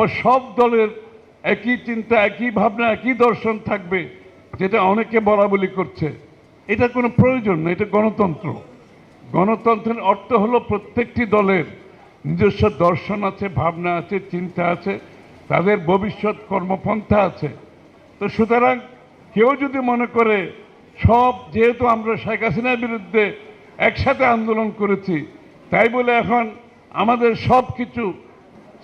আবার সব দলের একই চিন্তা, একই ভাবনা, একই দর্শন থাকবে, যেটা অনেকে বলা বলি করছে। এটা কোনো প্রয়োজন না, এটা গণতন্ত্র। গণতন্ত্রের অর্থ হলো প্রত্যেকটি দলের নিজস্ব দর্শন আছে, ভাবনা আছে, চিন্তা আছে, তাদের ভবিষ্যৎ কর্মপন্থা আছে। তো সুতরাং কেউ যদি মনে করে, সব যেহেতু আমরা শেখ হাসিনার বিরুদ্ধে একসাথে আন্দোলন করেছি, তাই বলে এখন আমাদের সব কিছু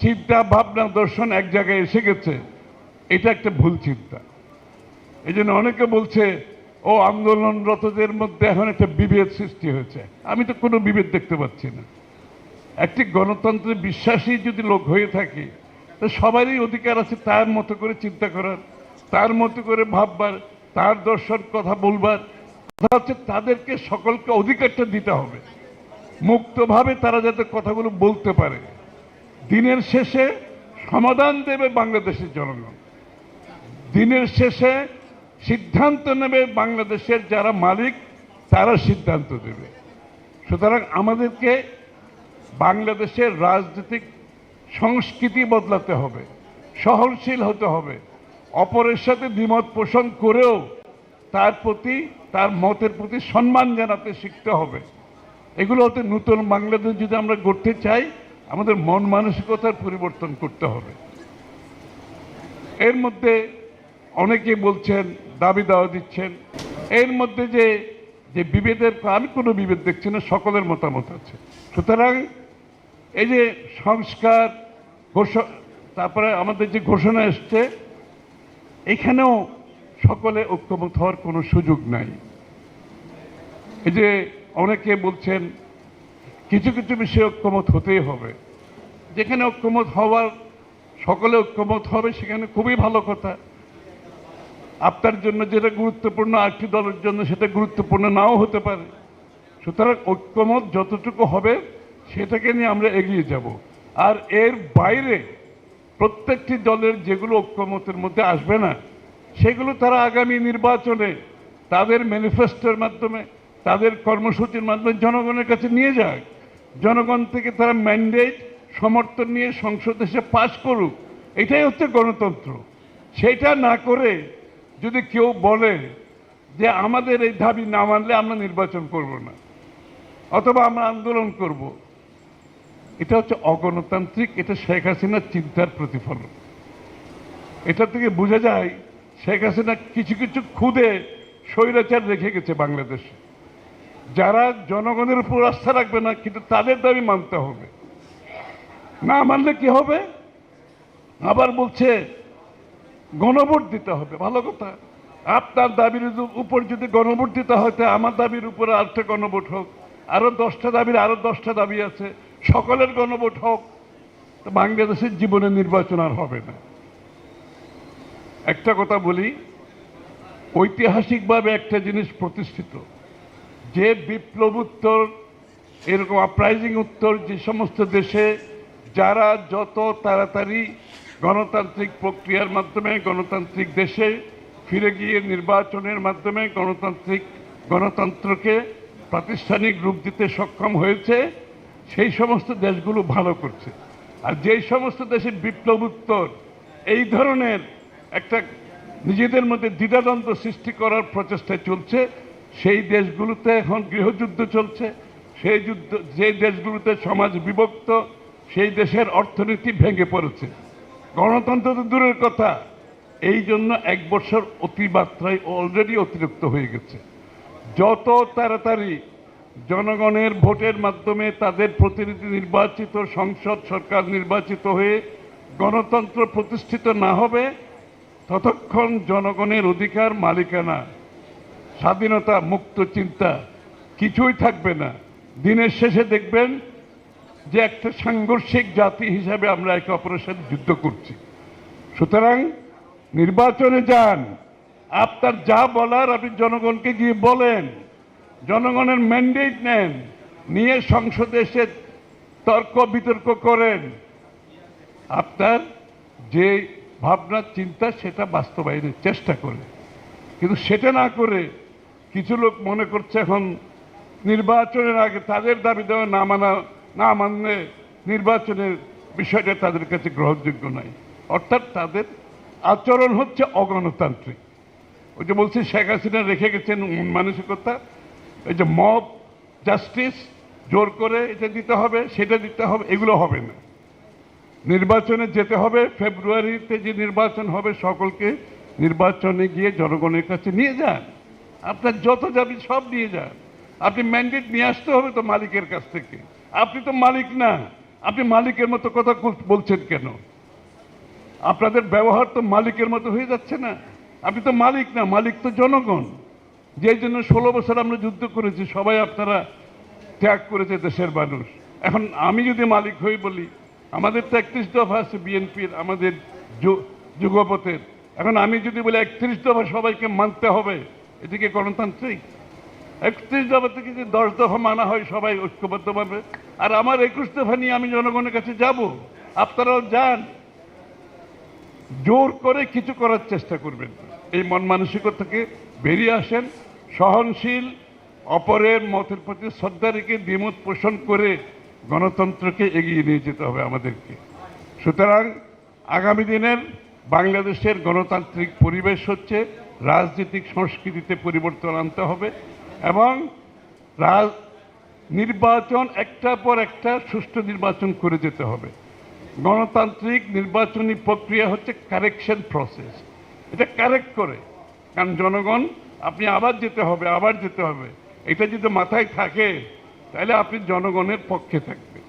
চিন্তা, ভাবনা, দর্শন এক জায়গায় এসে গেছে। এটা একটা ভুল চিন্তা। এই জন্য অনেকে বলছে, ও, আন্দোলনরতদের মধ্যে এখন একটা বিভেদ সৃষ্টি হয়েছে। আমি তো কোনো বিভেদ দেখতে পাচ্ছি না। একটি গণতন্ত্রে বিশ্বাসী যদি লোক হয়ে থাকে, তো সবারই অধিকার আছে তার মতো করে চিন্তা করার, তার মতো করে ভাববার, তার দর্শন, কথা বলবার। কথা হচ্ছে তাদেরকে সকলকে অধিকারটা দিতে হবে। মুক্তভাবে তারা যাতে কথাগুলো বলতে পারে। দিনের শেষে সমাধান দেবে বাংলাদেশের জনগণ। দিনের শেষে সিদ্ধান্ত নেবে বাংলাদেশের যারা মালিক, তারা সিদ্ধান্ত দেবে। সুতরাং আমাদেরকে বাংলাদেশের রাজনৈতিক সংস্কৃতি বদলাতে হবে, সহনশীল হতে হবে, অপরের সাথে দ্বিমত পোষণ করেও তার প্রতি, তার মতের প্রতি সম্মান জানাতে শিখতে হবে। এগুলো হতে নতুন বাংলাদেশ যদি আমরা গড়তে চাই আমাদের মন মানসিকতার পরিবর্তন করতে হবে। এর মধ্যে অনেকে বলছেন, দাবি দাওয়া দিচ্ছেন। এর মধ্যে যে যে বিভেদের, আমি কোনো বিভেদ দেখছি না, সকলের মতামত আছে। সুতরাং এই যে সংস্কার তারপরে আমাদের যে ঘোষণা এসছে, এখানেও সকলে ঐক্যমত হওয়ার কোনো সুযোগ নাই। এই যে অনেকে বলছেন কিছু কিছু বিষয়ে ঐক্যমত হতেই হবে। যেখানে ঐক্যমত হওয়ার, সকলে ঐক্যমত হবে, সেখানে খুবই ভালো কথা। আপনার জন্য যেটা গুরুত্বপূর্ণ, আরেকটি দলের জন্য সেটা গুরুত্বপূর্ণ নাও হতে পারে। সুতরাং ঐক্যমত যতটুকু হবে, সেটাকে নিয়ে আমরা এগিয়ে যাব। আর এর বাইরে প্রত্যেকটি দলের যেগুলো ঐক্যমতের মধ্যে আসবে না, সেগুলো তারা আগামী নির্বাচনে তাদের ম্যানিফেস্টোর মাধ্যমে, তাদের কর্মসূচির মাধ্যমে জনগণের কাছে নিয়ে যাক। জনগণ থেকে তারা ম্যান্ডেট সমর্থন নিয়ে সংসদ এসে পাশ করুক, এটাই হচ্ছে গণতন্ত্র। সেটা না করে যদি কেউ বলে যে আমাদের এই দাবি না মানলে আমরা নির্বাচন করব না, অথবা আমরা আন্দোলন করব, এটা হচ্ছে অগণতান্ত্রিক, এটা শেখ হাসিনার চিন্তার প্রতিফলন। এটা থেকে বোঝা যায় শেখ হাসিনা কিছু কিছু খুদে স্বৈরাচার রেখে গেছে বাংলাদেশে। যারা জনগণের উপর আস্থা রাখবে না, কিন্তু তাদের দাবি মানতে হবে। না মানলে কি হবে? আবার বলছে, গণভোট দিতে হবে। ভালো কথা। আপনার দাবির উপর যদি গণভোট দিতে হয়, তো আমার দাবির উপরে আরেকটা গণভোট হোক। আরও দশটা দাবির, আরও দশটা দাবি আছে। সকলের গণভোট হোক। বাংলাদেশের জীবনে নির্বাচন আর হবে না। একটা কথা বলি, ঐতিহাসিকভাবে একটা জিনিস প্রতিষ্ঠিত। যে বিপ্লব উত্তর এরকম আপ্রাইজিং উত্তর যে সমস্ত দেশে, যারা যত তাড়াতাড়ি গণতান্ত্রিক প্রক্রিয়ার মাধ্যমে, গণতান্ত্রিক দেশে ফিরে গিয়ে নির্বাচনের মাধ্যমে গণতান্ত্রিক গণতন্ত্রকে প্রাতিষ্ঠানিক রূপ দিতে সক্ষম হয়েছে, সেই সমস্ত দেশগুলো ভালো করছে। আর যেই সমস্ত দেশে বিপ্লব উত্তর এই ধরনের একটা নিজেদের মধ্যে দ্বিধাদ্বন্দ্ব সৃষ্টি করার প্রচেষ্টা চলছে সেই দেশগুলোতে এখন গৃহযুদ্ধ চলছে, সেই যুদ্ধ যে দেশগুলোতে সমাজ বিভক্ত, সেই দেশের অর্থনীতি ভেঙে পড়েছে। গণতন্ত্র তো দূরের কথা, এই জন্য এক বছর অতিমাত্রায় অলরেডি অতিরিক্ত হয়ে গেছে। যত তাড়াতাড়ি জনগণের ভোটের মাধ্যমে তাদের প্রতিনিধি নির্বাচিত, সংসদ সরকার নির্বাচিত হয়ে গণতন্ত্র প্রতিষ্ঠিত না হবে, ততক্ষণ জনগণের অধিকার মালিকানা স্বাধীনতা মুক্ত চিন্তা কিছুই থাকবে না। দিনের শেষে দেখবেন যে একটা সাংঘর্ষিক জাতি হিসাবে আমরা একে অপরের সাথে যুদ্ধ করছি। সুতরাং নির্বাচনে যান। আপনার যা বলার আপনি জনগণকে গিয়ে বলেন। জনগণের ম্যান্ডেট নেন। নিয়ে সংসদে এসে তর্ক বিতর্ক করেন। আপনার যে ভাবনা, চিন্তা, সেটা বাস্তবায়নের চেষ্টা করে কিন্তু সেটা না করে কিছু লোক মনে করছে এখন নির্বাচনের আগে তাদের দাবি দেওয়া না মানা, না মানলে নির্বাচনের বিষয়টা তাদের কাছে গ্রহণযোগ্য নয়। অর্থাৎ তাদের আচরণ হচ্ছে অগণতান্ত্রিক। ওই যে বলছি, শেখ হাসিনা রেখে গেছেন মন মানসিকতা। এই যে মব, জাস্টিস, জোর করে এটা দিতে হবে, সেটা দিতে হবে, এগুলো হবে না। নির্বাচনে যেতে হবে, ফেব্রুয়ারিতে যে নির্বাচন হবে, সকলকে নির্বাচনে গিয়ে জনগণের কাছে নিয়ে যান। আপনার যত যাবি সব নিয়ে যান। আপনি ম্যান্ডেট নিয়ে আসতে হবে তো মালিকের কাছ থেকে। আপনি তো মালিক না। আপনি মালিকের মতো কথা বলছেন কেন? আপনাদের ব্যবহার তো মালিকের মতো হয়ে যাচ্ছে না। আপনি তো মালিক না, মালিক তো জনগণ। যেই জন্য ষোলো বছর আমরা যুদ্ধ করেছি, সবাই আপনারা ত্যাগ করেছে দেশের মানুষ। এখন আমি যদি মালিক হই বলি, আমাদের তো একত্রিশ দফা আছে বিএনপির, আমাদের যুগপথের। এখন আমি যদি বলি একত্রিশ দফা সবাইকে মানতে হবে এদিকে গণতান্ত্রিক। একত্রিশ দফা থেকে যদি দশ দফা মানা হয়, সবাই ঐক্যবদ্ধভাবে। আর আমার একুশ দফা নিয়ে আমি জনগণের কাছে যাব। আপনারাও যান। জোর করে কিছু করার চেষ্টা করবেন। এই মন মানসিকতা থেকে বেরিয়ে আসেন। সহনশীল, অপরের মতের প্রতি শ্রদ্ধা রেখে দ্বিমত পোষণ করে গণতন্ত্রকে এগিয়ে নিয়ে যেতে হবে আমাদেরকে। সুতরাং আগামী দিনের বাংলাদেশের গণতান্ত্রিক পরিবেশ হচ্ছে রাজনৈতিক সংস্কৃতিতে পরিবর্তন আনতে হবে এবং রাজ নির্বাচন একটার পর একটা সুষ্ঠু নির্বাচন করে যেতে হবে। গণতান্ত্রিক নির্বাচনী প্রক্রিয়া হচ্ছে কারেকশন প্রসেস এটা কারেক্ট করে। কারণ জনগণ, আপনি আবার যেতে হবে, আবার যেতে হবে। এটা যদি মাথায় থাকে, তাহলে আপনি জনগণের পক্ষে থাকবেন।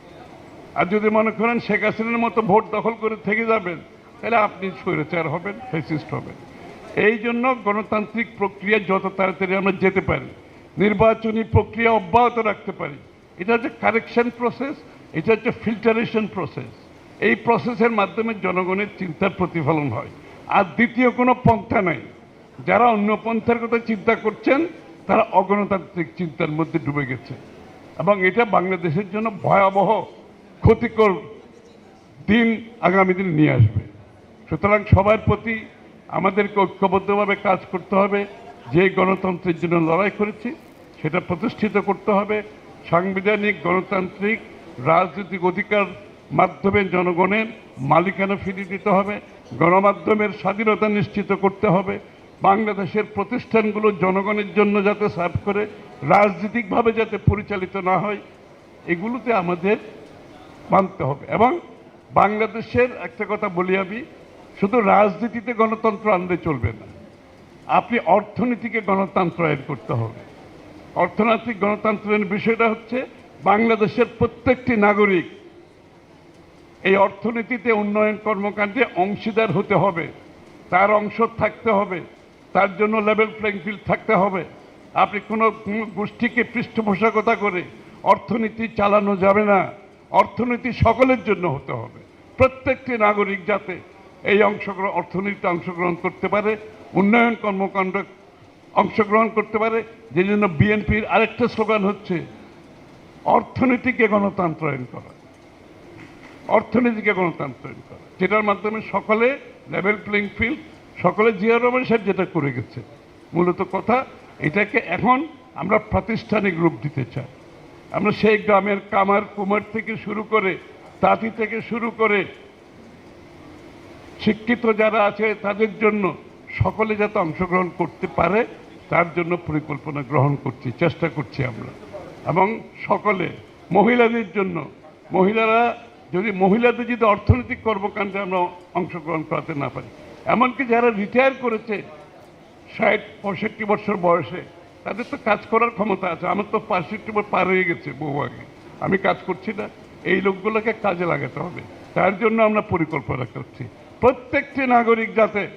আর যদি মনে করেন শেখ হাসিনার মতো ভোট দখল করে থেকে যাবেন, তাহলে আপনি স্বৈরাচার হবেন ফেসিস্ট হবেন। এই জন্য গণতান্ত্রিক প্রক্রিয়া যত তাড়াতাড়ি আমরা যেতে পারি, নির্বাচনী প্রক্রিয়া অব্যাহত রাখতে পারি, এটা হচ্ছে কারেকশন প্রসেস এটা হচ্ছে ফিল্টারেশন প্রসেস এই প্রসেসের মাধ্যমে জনগণের চিন্তার প্রতিফলন হয়। আর দ্বিতীয় কোনো পন্থা নাই। যারা অন্য পন্থার কথা চিন্তা করছেন, তারা অগণতান্ত্রিক চিন্তার মধ্যে ডুবে গেছে। এবং এটা বাংলাদেশের জন্য ভয়াবহ, ক্ষতিকর দিন আগামী দিন নিয়ে আসবে। সুতরাং সবার প্রতি আমাদেরকে ঐক্যবদ্ধভাবে কাজ করতে হবে। যে গণতন্ত্রের জন্য লড়াই করেছি, সেটা প্রতিষ্ঠিত করতে হবে। সাংবিধানিক, গণতান্ত্রিক, রাজনৈতিক অধিকার মাধ্যমে জনগণের মালিকানা ফিরিয়ে দিতে হবে। গণমাধ্যমের স্বাধীনতা নিশ্চিত করতে হবে। বাংলাদেশের প্রতিষ্ঠানগুলো জনগণের জন্য যাতে সার্ভ করে, রাজনৈতিকভাবে যাতে পরিচালিত না হয়, এগুলোতে আমাদের মানতে হবে। এবং বাংলাদেশের একটা কথা বলি আমি শুধু রাজনীতিতে গণতন্ত্র আনলে চলবে না। আপনি অর্থনীতিকে গণতন্ত্রায়ন করতে হবে। অর্থনৈতিক গণতন্ত্রের বিষয়টা হচ্ছে বাংলাদেশের প্রত্যেকটি নাগরিক এই অর্থনীতিতে উন্নয়ন কর্মকাণ্ডে অংশীদার হতে হবে। তার অংশ থাকতে হবে। তার জন্য লেভেল প্লেইং ফিল্ড থাকতে হবে। আপনি কোনো কোনো গোষ্ঠীকে পৃষ্ঠপোষকতা করে অর্থনীতি চালানো যাবে না। অর্থনীতি সকলের জন্য হতে হবে। প্রত্যেকটি নাগরিক যাতে এই অংশগ্রহণ, অর্থনীতিতে অংশগ্রহণ করতে পারে, উন্নয়ন কর্মকাণ্ড অংশগ্রহণ করতে পারে, যে জন্য বিএনপির আরেকটা স্লোগান হচ্ছে, অর্থনীতিকে গণতন্ত্রায়ন করা। অর্থনীতিকে গণতন্ত্রায়ন করা। যেটার মাধ্যমে সকলে লেভেল প্লেইং ফিল্ড, সকলে জিয়া রহমান সাহেব যেটা করে গেছে। মূলত কথা, এটাকে এখন আমরা প্রাতিষ্ঠানিক রূপ দিতে চাই। আমরা সেই গ্রামের কামার কুমার থেকে শুরু করে, তাঁতি থেকে শুরু করে শিক্ষিত যারা আছে তাদের জন্য সকলে যাতে অংশগ্রহণ করতে পারে, তার জন্য পরিকল্পনা গ্রহণ করছি, চেষ্টা করছি আমরা। এবং সকলে, মহিলাদের জন্য, মহিলারা যদি, মহিলাদের যদি অর্থনৈতিক কর্মকাণ্ডে আমরা অংশগ্রহণ করাতে না পারি, এমনকি যারা রিটায়ার করেছে ষাট, পঁয়ষট্টি বছর বয়সে, তাদের তো কাজ করার ক্ষমতা আছে। আমার তো পঁয়ষট্টি বছর পার হয়ে গেছে বহু আগে। আমি কাজ করছি না। এই লোকগুলোকে কাজে লাগাতে হবে। তার জন্য আমরা পরিকল্পনা করছি। প্রত্যেকটি নাগরিক যাতে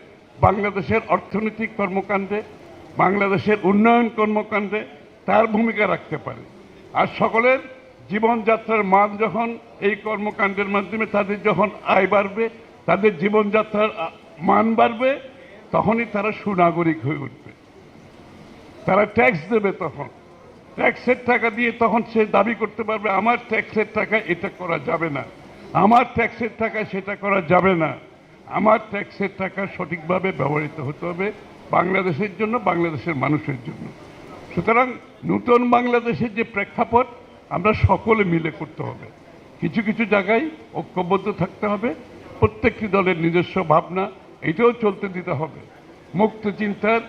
বাংলাদেশের অর্থনৈতিক কর্মকাণ্ডে, বাংলাদেশের উন্নয়ন কর্মকাণ্ডে তার ভূমিকা রাখতে পারে। আর সকলের জীবনযাত্রার মান যখন এই কর্মকাণ্ডের মাধ্যমে তাদের যখন আয় বাড়বে, তাদের জীবনযাত্রার মান বাড়বে, তখনই তারা সুনাগরিক হয়ে উঠবে। তারা ট্যাক্স দেবে তখন। ট্যাক্সের টাকা দিয়ে তখন সে দাবি করতে পারবে, আমার ট্যাক্সের টাকা এটা করা যাবে না। আমার ট্যাক্সের টাকা সেটা করা যাবে না। আমার ট্যাক্সের টাকা সঠিকভাবে ব্যবহৃত হতে হবে বাংলাদেশের জন্য, বাংলাদেশের মানুষের জন্য। সুতরাং নূতন বাংলাদেশের যে প্রেক্ষাপট, আমরা সকলে মিলে করতে হবে। কিছু কিছু জায়গায় ঐক্যবদ্ধ থাকতে হবে। প্রত্যেকটি দলের নিজস্ব ভাবনা, এটাও চলতে দিতে হবে। মুক্ত চিন্তার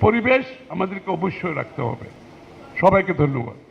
পরিবেশ আমাদেরকে অবশ্যই রাখতে হবে। সবাইকে ধন্যবাদ।